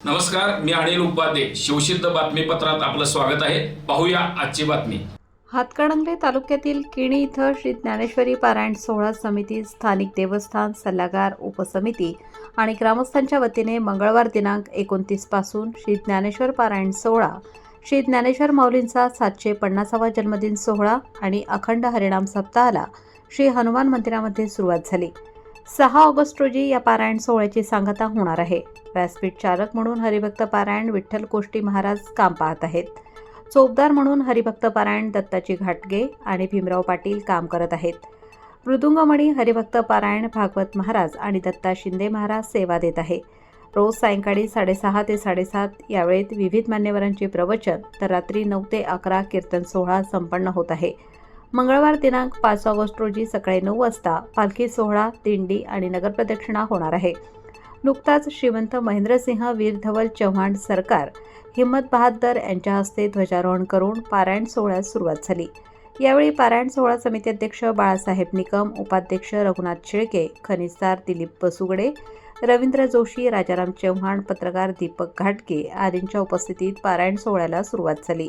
नमस्कार मी अनिल उपाध्ये. शिवसिद्ध बातमीपत्रात आपलं स्वागत आहे. पाहूया आजची बातमी. हातकणंगले तालुक्यातील किणी इथं श्री ज्ञानेश्वरी पारायण सोहळा समिती स्थानिक देवस्थान सल्लागार उपसमिती आणि ग्रामस्थांच्या वतीने मंगळवार दिनांक एकोणतीसपासून श्री ज्ञानेश्वर पारायण सोहळा श्री ज्ञानेश्वर माऊलींचा सातशे पन्नासावा जन्मदिन सोहळा आणि अखंड हरिणाम सप्ताहाला श्री हनुमान मंदिरामध्ये सुरुवात झाली. सहा ऑगस्ट रोजी या पारायण सोहळ्याची सांगता होणार आहे. व्यासपीठ चालक म्हणून हरिभक्त पारायण विठ्ठल कोष्टी महाराज काम पाहत आहेत. चोपदार म्हणून हरिभक्त पारायण दत्ताची घाटगे आणि भीमराव पाटील काम करत आहेत. मृदुंगमणी हरिभक्त पारायण भागवत महाराज आणि दत्ता शिंदे महाराज सेवा देत आहे. रोज सायंकाळी साडेसहा ते साडेसात यावेळेत विविध मान्यवरांचे प्रवचन तर रात्री नऊ ते अकरा कीर्तन सोहळा संपन्न होत आहे. मंगळवार दिनांक पाच ऑगस्ट रोजी सकाळी नऊ वाजता पालखी सोहळा दिंडी आणि नगरप्रदक्षिणा होणार आहे. नुकताच श्रीमंत महेंद्रसिंह वीर धवल चव्हाण सरकार हिम्मत बहादर यांच्या हस्ते ध्वजारोहण करून पारायण सोहळ्यास सुरुवात झाली. यावेळी पारायण सोहळा समिती अध्यक्ष बाळासाहेब निकम उपाध्यक्ष रघुनाथ शेळके खनिजदार दिलीप बसुगडे रवींद्र जोशी राजाराम चव्हाण पत्रकार दीपक घाटगे आदींच्या उपस्थितीत पारायण सोहळ्याला सुरुवात झाली.